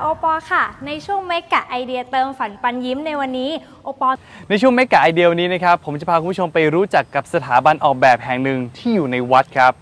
โอปอค่ะ ในช่วงเมกะไอเดียเติมฝันปันยิ้มในวันนี้โอปอในช่วงเมกะไอเดียวันนี้นะครับผมจะพาคุณผู้ชมไปรู้จักกับสถาบันออกแบบแห่งหนึ่งที่อยู่ในวัดครับ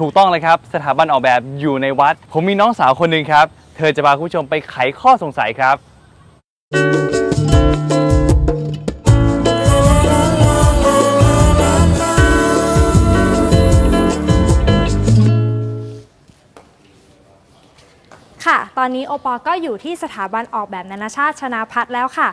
ถูกต้องเลยครับ สถาบันออกแบบอยู่ในวัด ผมมีน้องสาวคนหนึ่งครับ เธอจะพาคุณผู้ชมไปไขข้อสงสัยครับ ตอนนี้โอปอก็อยู่ที่สถาบันออกแบบนานาชาติชนาพัฒน์แล้วค่ะ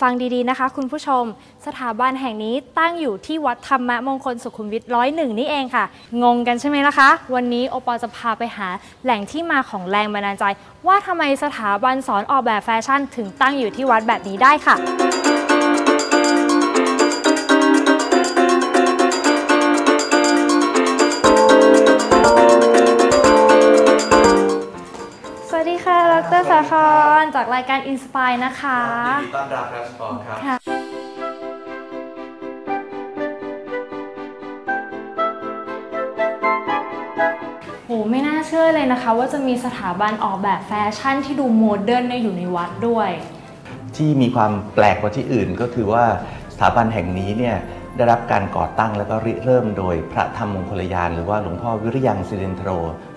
ฟังดีๆนะคะ คุณผู้ชม สถาบันแห่งนี้ตั้งอยู่ที่วัดธรรมมงคลสุขุมวิทร้อยหนึ่งนี่เองค่ะ งงกันใช่ไหมล่ะคะ วันนี้โอปอจะพาไปหาแหล่งที่มาของแรงบันดาลใจ ว่าทำไมสถาบันสอนออกแบบแฟชั่น ถึงตั้งอยู่ที่วัดแบบนี้ได้ค่ะ ดีค่ะดรสาครจากรายการ Inspire นะคะ ยินดีต้อนรับครับปอครับ ค่ะโหไม่น่าเชื่อเลยนะคะ ว่าจะมีสถาบันออกแบบแฟชั่นที่ดูโมเดิร์นเนี่ยอยู่ในวัดด้วย ที่มีความแปลกกว่าที่อื่นก็คือว่าสถาบันแห่งนี้เนี่ยได้รับการก่อตั้งแล้วก็ริเริ่มโดยพระธรรมมงคลยาน หรือว่าหลวงพ่อวิริยังสิรินทโร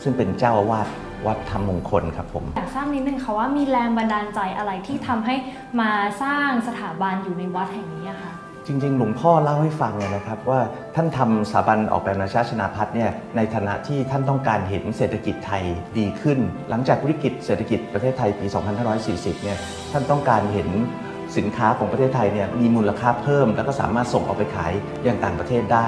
ซึ่งเป็นเจ้าอาวาส วัดธรรมมงคลครับผมอยากทราบนิดนึงค่ะว่ามีแรงบันดาลใจอะไรที่ทำให้มาสร้างสถาบันอยู่ในวัดแห่งนี้อะคะจริง ๆ หลวงพ่อเล่าให้ฟังเนี่ยนะครับ ว่าท่านทำสถาบันออกแบบนานาชาติชนาพัฒน์เนี่ยในฐานะที่ท่านต้องการเห็นเศรษฐกิจไทยดีขึ้น หลังจากวิกฤตเศรษฐกิจประเทศไทยปี 2540 เนี่ยท่านต้องการเห็นสินค้าของประเทศไทยเนี่ยมีมูลค่าเพิ่ม แล้วก็สามารถส่งออกไปขายอย่างต่างประเทศได้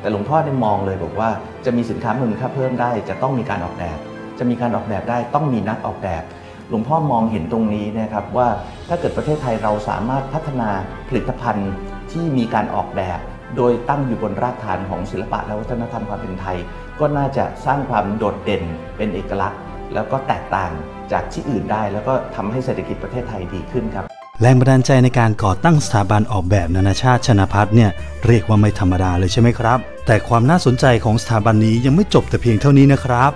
แต่หลวงพ่อได้มองเลยบอกว่าจะมีสินค้ามูลค่าเพิ่มได้ จะต้องมีการออกแบบ จะมีการออกแบบได้ต้องมีนักออกแบบ หลวงพ่อมองเห็นตรงนี้นะครับว่าถ้าเกิดประเทศไทยเราสามารถพัฒนาผลิตภัณฑ์ที่มีการออกแบบ โดยตั้งอยู่บนรากฐานของศิลปะและวัฒนธรรมความเป็นไทย ก็น่าจะสร้างความโดดเด่นเป็นเอกลักษณ์ แล้วก็แตกต่างจากที่อื่นได้ แล้วก็ทำให้เศรษฐกิจประเทศไทยดีขึ้นครับแรงบันดาลใจในการก่อตั้งสถาบันออกแบบนานาชาติชนพัฒน์เนี่ยเรียกว่าไม่ธรรมดาเลยใช่ไหมครับ แต่ความน่าสนใจของสถาบันนี้ยังไม่จบแต่เพียงเท่านี้นะครับ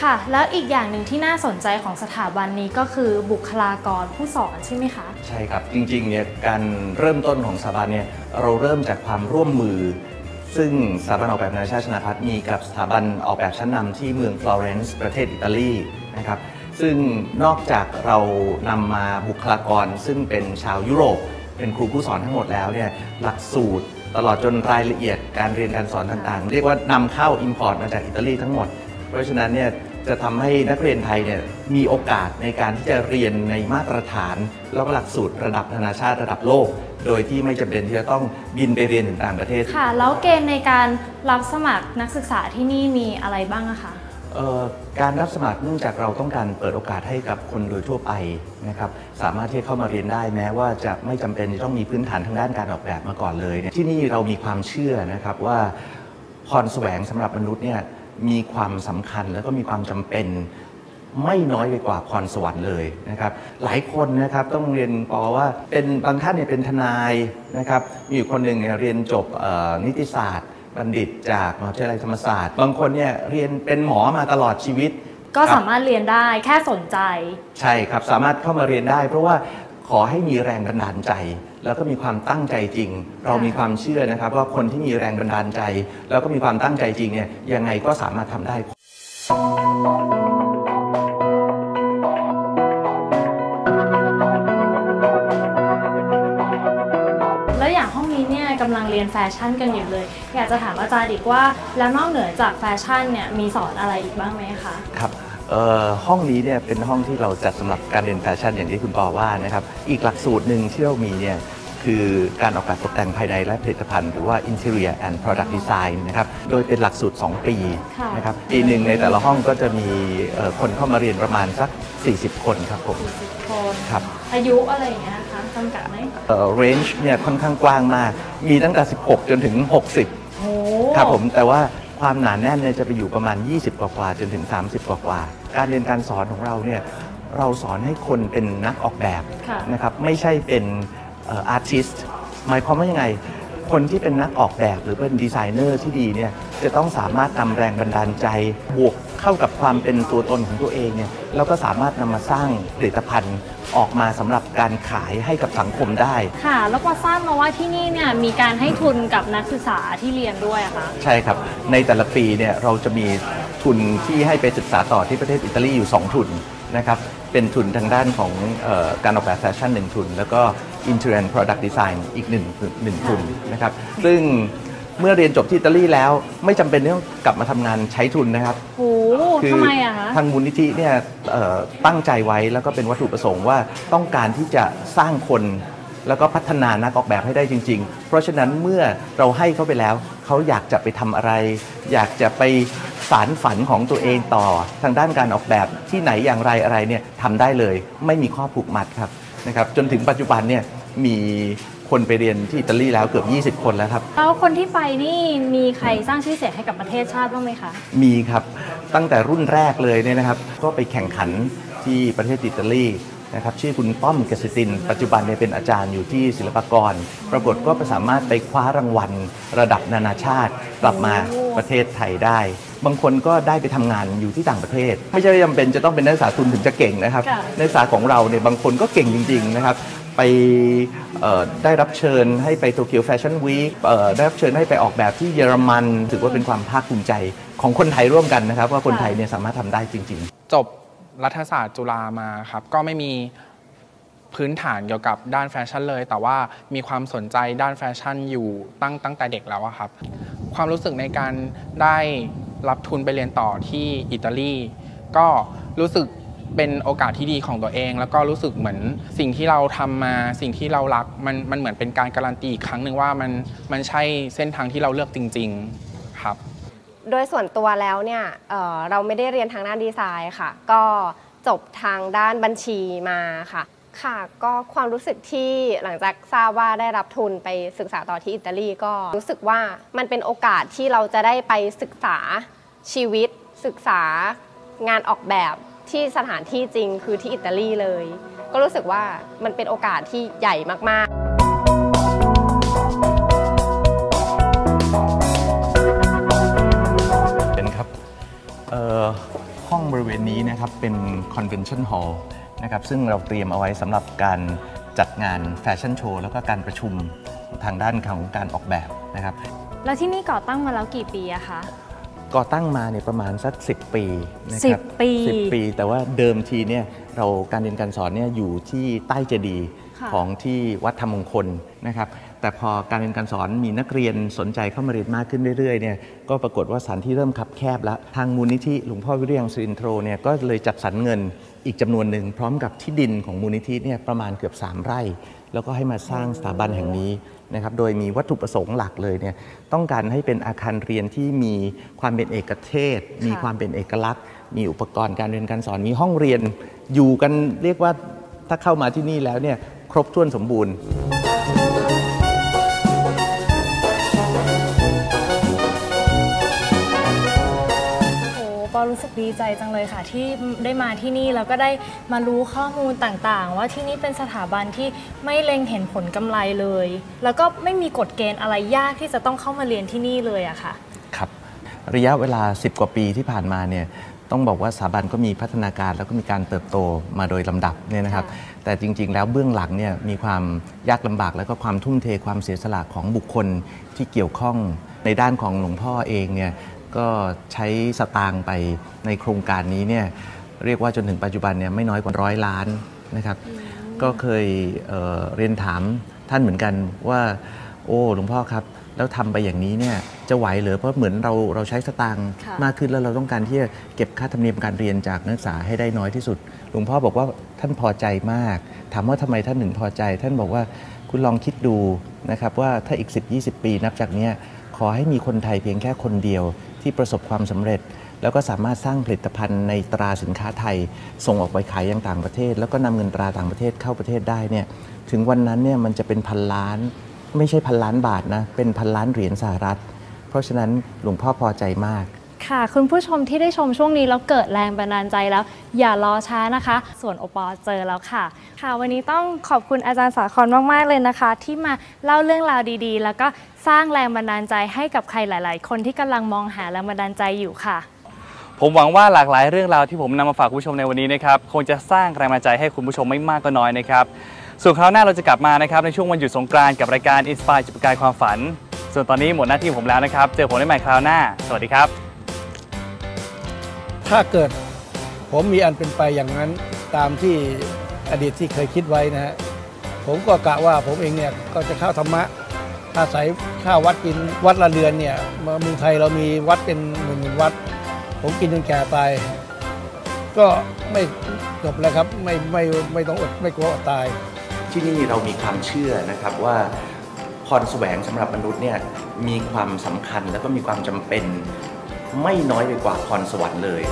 ค่ะ แล้วอีกอย่างหนึ่งที่น่าสนใจของสถาบันนี้ก็คือบุคลากรผู้สอนใช่ไหมคะ ใช่ครับ จริงๆเนี่ยการเริ่มต้นของสถาบันเนี่ยเราเริ่มจากความร่วมมือ ซึ่งสถาบันออกแบบนานาชาติชนาพัฒน์มีกับสถาบันออกแบบชั้นนำที่เมืองฟลอเรนซ์ประเทศอิตาลีนะครับซึ่งนอกจากเรานำมาบุคลากร ซึ่งเป็นชาวยุโรป เป็นครูผู้สอนทั้งหมดแล้วเนี่ยหลักสูตรตลอดจนรายละเอียดการเรียนการสอนต่างๆ เรียกว่านำเข้า Import มาจากอิตาลีทั้งหมด ราะฉะนั้นเนี่ยจะทำให้นักเรียนไทยเนี่ยมีโอกาสในการที่จะเรียนในมาตรฐาน แล้วก็หลักสูตรระดับนานาชาติระดับโลก โดยที่ไม่จำเป็นที่จะต้องบินไปเรียนถึงต่างประเทศค่ะ แล้วเกณฑ์ในการรับสมัครนักศึกษาที่นี่มีอะไรบ้างอะคะเอ่อการรับสมัครเนื่องจากเราต้องการเปิดโอกาสให้กับคนโดยทั่วไปนะครับสามารถที่จะเข้ามาเรียนได้แม้ว่าจะไม่จำเป็นจะต้องมีพื้นฐานทางด้านการออกแบบมาก่อนเลยเนี่ยที่นี่เรามีความเชื่อนะครับว่าพรแสวงสำหรับมนุษย์เนี่ย มีความสำคัญแล้วก็มีความจำเป็นไม่น้อยไปกว่าพรสวรรค์เลยนะครับ หลายคนนะครับต้องเรียนปอว่าเป็นบางท่านเนี่ยเป็นทนายนะครับ มีอยู่คนหนึ่งเนี่ยเรียนจบเอ่อนิติศาสตร์ บัณฑิตจากมหาวิทยาลัยธรรมศาสตร์ บางคนเนี่ยเรียนเป็นหมอมาตลอดชีวิต ก็ครับสามารถเรียนได้แค่สนใจ ใช่ครับสามารถเข้ามาเรียนได้ เพราะว่า ขอให้มีแรงบันดาลใจ แล้วก็มีความตั้งใจจริง เรามีความเชื่อนะครับ ว่าคนที่มีแรงบันดาลใจ แล้วก็มีความตั้งใจจริงเนี่ยยังไงก็สามารถทำได้ แล้วอย่างห้องนี้เนี่ยกำลังเรียนแฟชั่นกันอยู่เลย อยากจะถามอาจารย์อีกว่า แล้วนอกเหนือจากแฟชั่นเนี่ยมีสอนอะไรอีกบ้างไหมคะครับเอ่อ ห้องนี้เนี่ยเป็นห้องที่เราจัดสำหรับการเรียนแฟชั่นอย่างที่คุณปอว่านะครับ อีกหลักสูตรหนึ่งที่เรามีเนี่ยคือการออกแบบตกแต่งภายในและผลิตภัณฑ์ หรือว่า Interior and Product Design นะครับ โดยเป็นหลักสูตร 2 ปีค่ะนะครับ ปีหนึ่งในแต่ละห้องก็จะมีเอ่อคนเข้ามาเรียนประมาณสัก 40 คนครับผม40คนครับ อายุอะไรอย่างเงี้ยคะจำกัดไหมเอ่อ range เนี่ยค่อนข้างกว้างมาก มีตั้งแต่ 16 จนถึง 60โอ้ครับผม แต่ว่า ความหนาแน่นเนี่ยจะไปอยู่ประมาณ 20 กว่าๆจนถึง 30 กว่าๆการเรียนการสอนของเราเนี่ยเราสอนให้คนเป็นนักออกแบบค่ะนะครับไม่ใช่เป็นอาร์ติสต์หมายความว่ายังไง คนที่เป็นนักออกแบบหรือเป็นดีไซเนอร์ที่ดีเนี่ยจะต้องสามารถนำแรงบันดาลใจบวก เข้ากับความเป็นตัวตนของตัวเองเนี่ยแล้วก็สามารถนำมาสร้างผลิตภัณฑ์ออกมาสำหรับการขายให้กับสังคมได้ ค่ะ แล้วก็ทราบมาว่าที่นี่เนี่ยมีการให้ทุนกับนักศึกษาที่เรียนด้วยอะคะใช่ครับ ในแต่ละปีเนี่ยเราจะมีทุนที่ให้ไปศึกษาต่อที่ประเทศอิตาลีอยู่ 2 ทุนนะครับเป็นทุนทางด้านของเออการออกแบบแฟชั่นหนึ่งทุน แล้วก็ Interior and Product Design อีกหนึ่งหนึ่งทุนนะครับซึ่งเมื่อเรียนจบที่อิตาลีแล้วไม่จำเป็นต้องกลับมาทำงานใช้ทุนนะครับ โอ้ ทำไมอะคะ ทางมูลนิธิเนี่ยเอ่อตั้งใจไว้แล้วก็เป็นวัตถุประสงค์ว่าต้องการที่จะสร้างคน แล้วก็พัฒนานักออกแบบให้ได้จริง ๆ เพราะฉะนั้นเมื่อเราให้เขาไปแล้ว เขาอยากจะไปทำอะไร อยากจะไปสารฝันของตัวเองต่อ ทางด้านการออกแบบที่ไหนอย่างไรอะไรเนี่ยทำได้เลย ไม่มีข้อผูกมัดครับนะครับจนถึงปัจจุบันเนี่ยมี คนไปเรียนที่อิตาลีแล้วเกือบ 20 คนแล้วครับ แล้วคนที่ไปนี่มีใครสร้างชื่อเสียงให้กับประเทศชาติบ้างไหมคะ มีครับ ตั้งแต่รุ่นแรกเลยเนี่ยนะครับ ก็ไปแข่งขันที่ประเทศอิตาลีนะครับชื่อคุณป้อมเกษติน ปัจจุบันเนี่ยเป็นอาจารย์อยู่ที่ศิลปากร ปรากฏก็สามารถไปคว้ารางวัลระดับนานาชาติกลับมาประเทศไทยได้ บางคนก็ได้ไปทำงานอยู่ที่ต่างประเทศ ไม่ใช่จำเป็นจะต้องเป็นนักศึกษาทุนถึงจะเก่งนะครับ ค่ะ นักศึกษาของเราเนี่ยบางคนก็เก่งจริง ๆ นะครับ ไปเอ่อได้รับเชิญให้ไปโตเกียวแฟชั่นวีคได้รับเชิญให้ไปออกแบบที่เยอรมัน ถือว่าเป็นความภาคภูมิใจของคนไทยร่วมกันนะครับ ว่าคนไทยเนี่ยสามารถทำได้จริง ๆ จบรัฐศาสตร์จุฬามาครับ ก็ไม่มีพื้นฐานเกี่ยวกับด้านแฟชั่นเลย แต่ว่ามีความสนใจด้านแฟชั่นอยู่ตั้งตั้งแต่เด็กแล้วอะครับ ความรู้สึกในการได้ รับทุนไปเรียนต่อที่อิตาลี ก็รู้สึกเป็นโอกาสที่ดีของตัวเอง แล้วก็รู้สึกเหมือนสิ่งที่เราทำมาสิ่งที่เรารักมันมันเหมือนเป็นการการันตีอีกครั้งหนึ่งว่ามันมันใช่เส้นทางที่เราเลือกจริง ๆครับ โดยส่วนตัวแล้วเนี่ยเเราไม่ได้เรียนทางด้านดีไซน์ค่ะ ก็จบทางด้านบัญชีมาค่ะ ค่ะก็ความรู้สึกที่หลังจากทราบว่าได้รับทุนไปศึกษาต่อที่อิตาลีก็รู้สึกว่ามันเป็นโอกาสที่เราจะได้ไปศึกษาชีวิต ศึกษางานออกแบบที่สถานที่จริงคือที่อิตาลีเลย ก็รู้สึกว่ามันเป็นโอกาสที่ใหญ่มากๆเป็นครับเอ่อห้องบริเวณนี้นะครับเป็น convention hall นะครับซึ่งเราเตรียมเอาไว้สำหรับการจัดงานแฟชั่นโชว์แล้วก็การประชุมทางด้านของการออกแบบนะครับ แล้วที่นี่ก่อตั้งมาแล้วกี่ปีอะคะ ก่อตั้งมาเนี่ยประมาณสัก 10 ปีนะครับ10 ปี 10 ปี แต่ว่าเดิมทีเนี่ยเราการเรียนการสอนเนี่ยอยู่ที่ใต้เจดีย์ค่ะของที่วัดธรรมมงคลนะครับ แต่พอการเรียนการสอนมีนักเรียนสนใจเข้ามาเรียนมากขึ้นเรื่อยๆเนี่ยก็ปรากฏว่าสถานที่เริ่มคับแคบแล้วทางมูลนิธิหลวงพ่อวิเรียงสุรินทโรเนี่ยก็เลยจัดสรรเงินอีกจำนวนหนึ่งพร้อมกับที่ดินของมูลนิธิเนี่ยประมาณเกือบ 3 ไร่ แล้วก็ให้มาสร้างสถาบันแห่งนี้นะครับโดยมีวัตถุประสงค์หลักเลยเนี่ยต้องการให้เป็นอาคารเรียนที่มีความเป็นเอกเทศ มีความเป็นเอกลักษณ์ มีอุปกรณ์การเรียนการสอนมีห้องเรียนอยู่กันเรียกว่าถ้าเข้ามาที่นี่แล้วเนี่ยครบถ้วนสมบูรณ์ รู้สึกดีใจจังเลยค่ะ ที่ได้มาที่นี่แล้วก็ได้มารู้ข้อมูลต่างๆ ว่าที่นี่เป็นสถาบันที่ไม่เล็งเห็นผลกำไรเลย แล้วก็ไม่มีกฎเกณฑ์อะไรยากที่จะต้องเข้ามาเรียนที่นี่เลยอะค่ะครับระยะเวลา 10 กว่าปีที่ผ่านมาเนี่ยต้องบอกว่าสถาบันก็มีพัฒนาการแล้วก็มีการเติบโตมาโดยลำดับเนี่ยนะครับค่ะแต่จริง ๆ แล้วเบื้องหลังเนี่ยมีความยากลำบากแล้วก็ความทุ่มเทความเสียสละของบุคคลที่เกี่ยวข้องในด้านของหลวงพ่อเองเนี่ย ก็ใช้สตางค์ไปในโครงการนี้เนี่ยเรียกว่าจนถึงปัจจุบันเนี่ยไม่น้อยกว่าร้อยล้านนะครับ ก็เคยเอ่อเรียนถามท่านเหมือนกันว่า โอ้หลวงพ่อครับ แล้วทำไปอย่างนี้เนี่ยจะไหวเหรือเพราะเหมือนเราเราใช้สตางค์ค่ะมากขึ้นแล้วเราต้องการที่จะเก็บค่าธรรมเนียมการเรียนจากนักศึกษาให้ได้น้อยที่สุด หลวงพ่อบอกว่าท่านพอใจมาก ถามว่าทำไมท่านถึงพอใจ ท่านบอกว่าคุณลองคิดดูนะครับว่าถ้าอีก 10-20 ปีนับจากเนี้ยขอให้มีคนไทยเพียงแค่คนเดียว ที่ประสบความสำเร็จ แล้วก็สามารถสร้างผลิตภัณฑ์ในตราสินค้าไทย ส่งออกไปขายยังต่างประเทศ แล้วก็นำเงินตราต่างประเทศเข้าประเทศได้เนี่ยถึงวันนั้นเนี่ยมันจะเป็นพันล้าน ไม่ใช่พันล้านบาทนะเป็นพันล้านเหรียญสหรัฐ เพราะฉะนั้นหลวงพ่อพอใจมาก ค่ะ คุณผู้ชมที่ได้ชมช่วงนี้แล้วเกิดแรงบันดาลใจแล้ว อย่ารอช้านะคะ ส่วนโอปอเจอแล้วค่ะ ค่ะ วันนี้ต้องขอบคุณอาจารย์สาครมาก ๆ เลยนะคะ ที่มาเล่าเรื่องราวดีๆ แล้วก็สร้างแรงบันดาลใจให้กับใครหลาย ๆ คนที่กำลังมองหาแรงบันดาลใจอยู่ค่ะ ผมหวังว่าหลากหลายเรื่องราวที่ผมนำมาฝากคุณผู้ชมในวันนี้นะครับคงจะสร้างแรงบันดาลใจให้คุณผู้ชมไม่มากก็น้อยนะครับส่วนคราวหน้าเราจะกลับมานะครับในช่วงวันหยุดสงกรานต์กับรายการ Inspire จุดประกายความฝัน ส่วนตอนนี้หมดหน้าที่ผมแล้วนะครับ เจอผมได้ใหม่คราวหน้า สวัสดีครับ ถ้าเกิดผมมีอันเป็นไปอย่างนั้นตามที่อดีตที่เคยคิดไว้นะฮะผมก็กะว่าผมเองเนี่ยก็จะเข้าธรรมะอาศัยข้าววัดกินวัดละเรือนเนี่ยเมืองไทยเรามีวัดเป็นหมื่นหมื่นวัด ผมกินจนแก่ตายก็ไม่จบแล้วครับไม่ไม่ไม่ต้องอดไม่กลัวอดตาย ที่นี่เรามีความเชื่อนะครับว่าพรแสวงสำหรับมนุษย์เนี่ยมีความสำคัญแล้วก็มีความจำเป็น ไม่น้อยไปกว่าพรสวรรค์เลย